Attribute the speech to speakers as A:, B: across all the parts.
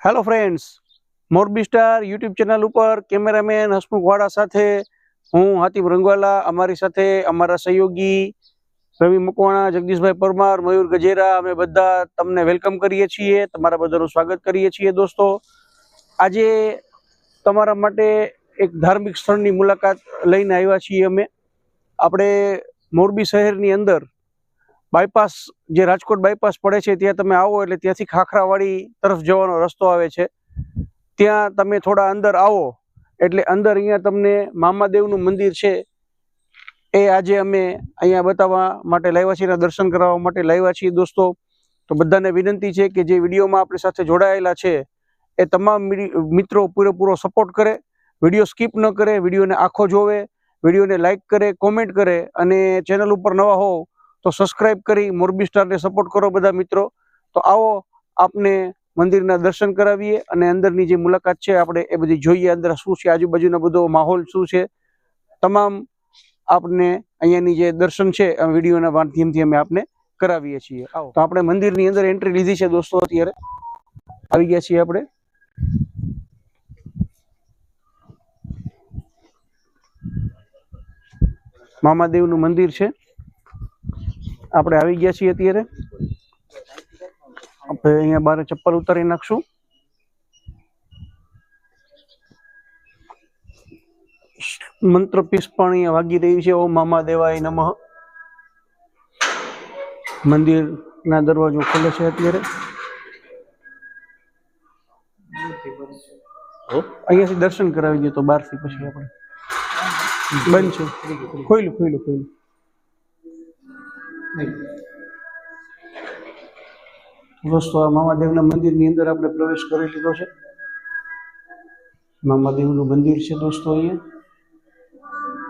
A: Hello friends Morbi star YouTube channel ઉપર cameraman Hasmukh Vada સાથે હું હાતિમ રંગવાલા, અમારી સાથે અમારા સહયોગી રવિ મકવાણા, જગદીશભાઈ પરમાર, મયુર ગજેરા, અમે બધા તમને વેલકમ કરીએ છીએ. તમારા બધાનું સ્વાગત કરીએ છીએ દોસ્તો. આજે તમારા માટે એક ધાર્મિક સ્થળની મુલાકાત લઈને આવ્યા છીએ અમે. આપણે મોરબી શહેરની અંદર બાયપાસ જે રાજકોટ બાયપાસ પડે છે, ત્યાં તમે આવો એટલે ત્યાંથી ખાખરાવાડી તરફ જવાનો રસ્તો આવે છે. ત્યાં તમે થોડા અંદર આવો એટલે અંદર અહીંયા તમને મામાદેવનું મંદિર છે. એ આજે અમે અહીંયા બતાવવા માટે લાવ્યા છીએ દર્શન કરાવવા માટે લાવ્યા છીએ દોસ્તો. તો બધાને વિનંતી છે કે જે વિડીયોમાં આપણી સાથે જોડાયેલા છે, એ તમામ મિત્રો પૂરેપૂરો સપોર્ટ કરે. વીડિયો સ્કીપ ન કરે, વિડીયોને આખો જોવે, વિડીયોને લાઇક કરે કોમેન્ટ કરે અને ચેનલ ઉપર નવા હોવ તો સબસ્ક્રાઇબ કરી મોરબી સ્ટારને સપોર્ટ કરો બધા મિત્રો. તો આવો આપને મંદિરના દર્શન કરાવીએ અને અંદરની જે મુલાકાત છે આપણે એ બધી જોઈએ અંદર શું છે આજુબાજુનો બધો માહોલ શું છે. તમામ આપને અહીંયાની જે દર્શન છે વિડીયોના માધ્યમથી અમે આપને કરાવીએ છીએ. તો આપણે મંદિરની અંદર એન્ટ્રી લીધી છે દોસ્તો અત્યારે. આવી ગયા છીએ આપણે. મામાદેવનું મંદિર છે. આપણે આવી ગયા છીએ અત્યારે. આપણે અહીંયા બહાર ચપ્પલ ઉતારી નાખશું. મંત્ર પીસ પણ અહીંયા વાગી રહ્યું છે. ઓમ મામા દેવાય નમઃ. મંદિરના દરવાજો ખુલે છે અત્યારે. અહીંયાથી દર્શન કરાવી દઈએ તો બહારથી પછી આપણે. બંધ છે. ખોઈલું ખોઈલું ખોઈલું દોસ્તો આ મામાદેવના મંદિરની અંદર આપણે પ્રવેશ કરી લીધો છે. મામાદેવનું મંદિર છે દોસ્તો અહીંયા.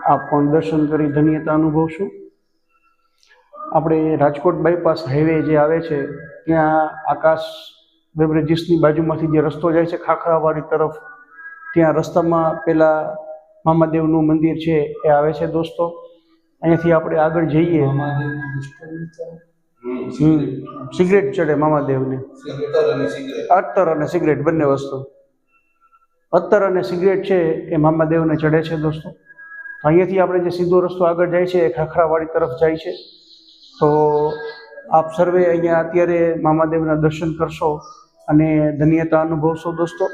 A: આપ પણ દર્શન કરી ધન્યતા અનુભવશું. આપણે રાજકોટ બાયપાસ હાઈવે જે આવે છે, ત્યાં આકાશ બેવરેજીસની બાજુમાંથી જે રસ્તો જાય છે ખાખરાવાડી તરફ, ત્યાં રસ્તામાં પેલા મામાદેવનું મંદિર છે એ આવે છે દોસ્તો. અહીંયાથી આપણે આગળ જઈએ. સિગરેટ ચડે મામાદેવને. અત્તર અને સિગરેટ બંને વસ્તુ. અત્તર અને સિગરેટ છે એ મામાદેવને ચડે છે દોસ્તો. અહીંયાથી આપણે જે સીધો રસ્તો આગળ જાય છે એ ખાખરાવાડી તરફ જાય છે. તો આપ સર્વે અહીંયા અત્યારે મામાદેવના દર્શન કરશો અને ધન્યતા અનુભવશો દોસ્તો.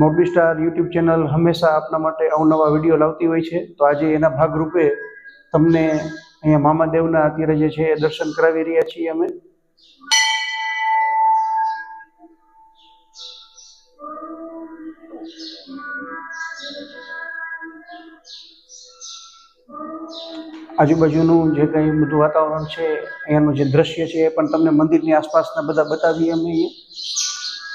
A: મોરબી સ્ટાર યુટ્યુબ ચેનલ હંમેશા આપના માટે અવનવા વીડિયો લાવતી હોય છે. તો આજે એના ભાગરૂપે તમને અહીંયા મામાદેવના અત્યારે જે છે એ દર્શન કરાવી રહ્યા છીએ અમે. આજુબાજુનું જે કંઈ બધું વાતાવરણ છે, અહીંયાનું જે દ્રશ્ય છે એ પણ તમને મંદિરની આસપાસના બધા બતાવીએ અમે અહીંયા.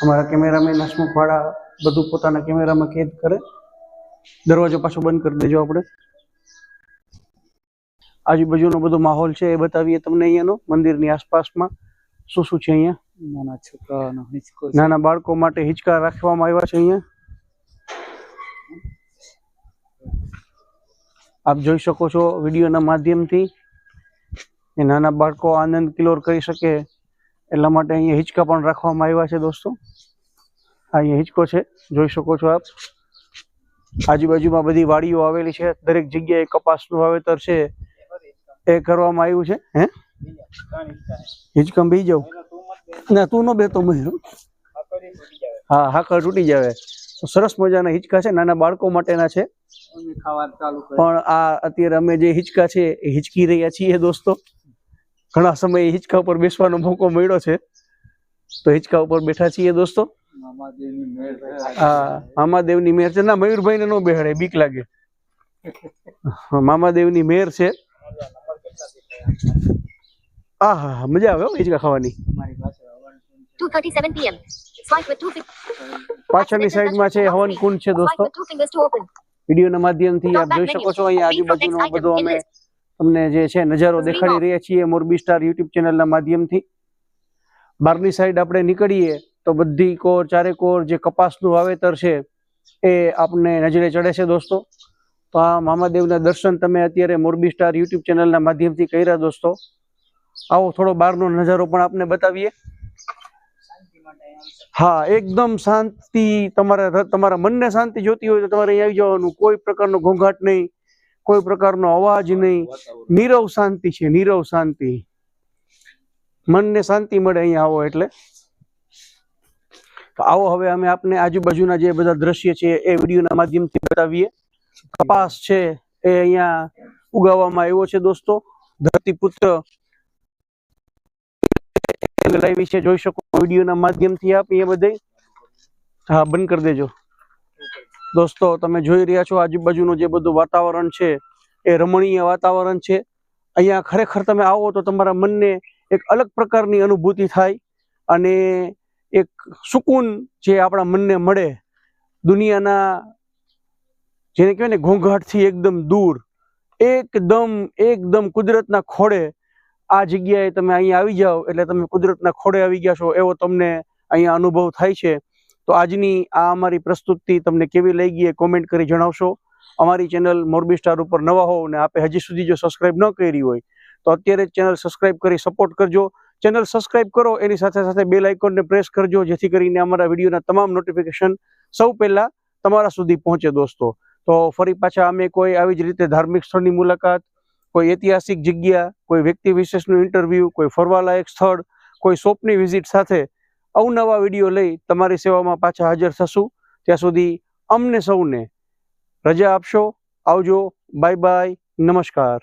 A: અમારા કેમેરામેન હસમુખવાળા બધું પોતાના કેમેરામાં કેદ કરે. દરવાજો પાછો બંધ કરી દેજો આપણે. આજુબાજુનો બધો માહોલ છે એ બતાવીએ તમને અહીંયાનો મંદિરની આસપાસમાં. શું શું છે અહીંયા?
B: નાના છોકરાઓનો હિંચકો
A: નાના બાળકો માટે હિંચકા રાખવામાં આવ્યા છે અહીંયા. આપ જોઈ શકો છો વિડીયોના માધ્યમથી એ નાના બાળકો આનંદ કિલોર કરી શકે એટલા માટે અહીંયા હિંચકા પણ રાખવામાં આવ્યા છે દોસ્તો. આ અહીંયા હિંચકો છે. જોઈ શકો છો આપ. આજુબાજુમાં બધી વાડીઓ આવેલી છે. દરેક જગ્યાએ કપાસનું વાવેતર છે. એ કરવામાં આવ્યું છે, હે? હિચકમ બી જવું ના, તું ન બેતો મહિનો હા. હાકર તૂટી જાવે. સરસ મજાના હિચકા છે, નાના બાળકો માટેના છે. પણ આ અત્યારે અમે જે હિચકા છે, એ હિચકી રહ્યા છીએ, દોસ્તો. ઘણા સમયે હિચકા ઉપર બેસવાનો મોકો મળ્યો છે. તો હિચકા ઉપર બેઠા છીએ, દોસ્તો. હા, મામાદેવની મેર છે. ના, મયુરભાઈને ન બેહાડે, બીક લાગે. મામાદેવની મેર છે. આ હા મજા આવે હો ખાવાની.
B: અમારી પાસે હવન કુંડ છે.
C: 2:37 p.m. Swipe with two
A: પાછળની સાઈડમાં છે હવન કુંડ છે દોસ્તો. વિડીયોના માધ્યમથી આપ જોઈ શકો છો અહીંયા આજુબાજુનો બધો અમે તમને જે છે નજારો દેખાડી રહ્યા છીએ મોરબી સ્ટાર યુટ્યુબ ચેનલના માધ્યમથી. બહારની સાઈડ આપણે નીકળીએ તો બધી કોર ચારે કોર જે કપાસનું વાવેતર છે એ આપને નજરે ચડે છે દોસ્તો. તો આ મામાદેવના દર્શન તમે અત્યારે મોરબી સ્ટાર યુટ્યુબ ચેનલના માધ્યમથી કર્યા દોસ્તો. આવો થોડો બહારનો નજારો પણ આપને બતાવીએ. હા, એકદમ શાંતિ, તમારા તમારા મનને શાંતિ જોતી હોય તો તમારે અહીં આવી જવાનું. કોઈ પ્રકારનો ઘોંઘાટ નહીં, કોઈ પ્રકારનો અવાજ નહીં. નીરવ શાંતિ છે, નીરવ શાંતિ. મનને શાંતિ મળે અહીંયા આવો એટલે. આવો હવે અમે આપને આજુબાજુના જે બધા દ્રશ્ય છે એ વિડીયોના માધ્યમથી બતાવીએ. કપાસ છે એ અહીંયા ઉગાવવામાં આવ્યો છે દોસ્તો. ધરતીપુત્ર લાઈવ છે જોઈ શકો વિડીયોના માધ્યમથી આપ એ બધે હા, બંધ કરી દેજો. દોસ્તો, તમે જોઈ રહ્યા છો આજુબાજુનું જે બધું વાતાવરણ છે, એ રમણીય વાતાવરણ છે. અહીંયા ખરેખર તમે આવો તો તમારા મનને એક અલગ પ્રકારની અનુભૂતિ થાય અને એક સુકૂન જે આપણા મનને મળે. દુનિયાના જેને કહેવાય ને ઘોંઘાટથી એકદમ દૂર, એકદમ એકદમ કુદરતના ખોળે આ જગ્યાએ તમે અહીંયા આવી જાઓ, એટલે તમે કુદરતના ખોળે આવી ગયા છો, એવો તમને અહીંયા અનુભવ થાય છે. તો આજની આ અમારી પ્રસ્તુતિ તમને કેવી લઈ ગઈ એ કોમેન્ટ કરી જણાવશો. અમારી ચેનલ મોરબી સ્ટાર ઉપર નવા હોવ ને આપે હજી સુધી જો સબસ્ક્રાઈબ ન કરી હોય, તો અત્યારે ચેનલ સબસ્ક્રાઈબ કરી સપોર્ટ કરજો. ચેનલ સબસ્ક્રાઈબ કરો, એની સાથે સાથે બેલ આઇકોનને પ્રેસ કરજો, જેથી કરીને અમારા વિડીયોના તમામ નોટિફિકેશન સૌ પહેલાં તમારા સુધી પહોંચે દોસ્તો. તો ફરી પાછા અમે કોઈ આવી જ રીતે ધાર્મિક સ્થળની મુલાકાત, કોઈ ઐતિહાસિક જગ્યા, કોઈ વ્યક્તિ વિશેષનું ઇન્ટરવ્યૂ કોઈ ફરવાલાયક સ્થળ, કોઈ શોપની વિઝિટ સાથે અવનવા વીડિયો લઈ તમારી સેવામાં પાછા હાજર થશું. ત્યાં સુધી અમને સૌને રજા આપશો. આવજો. બાય બાય નમસ્કાર.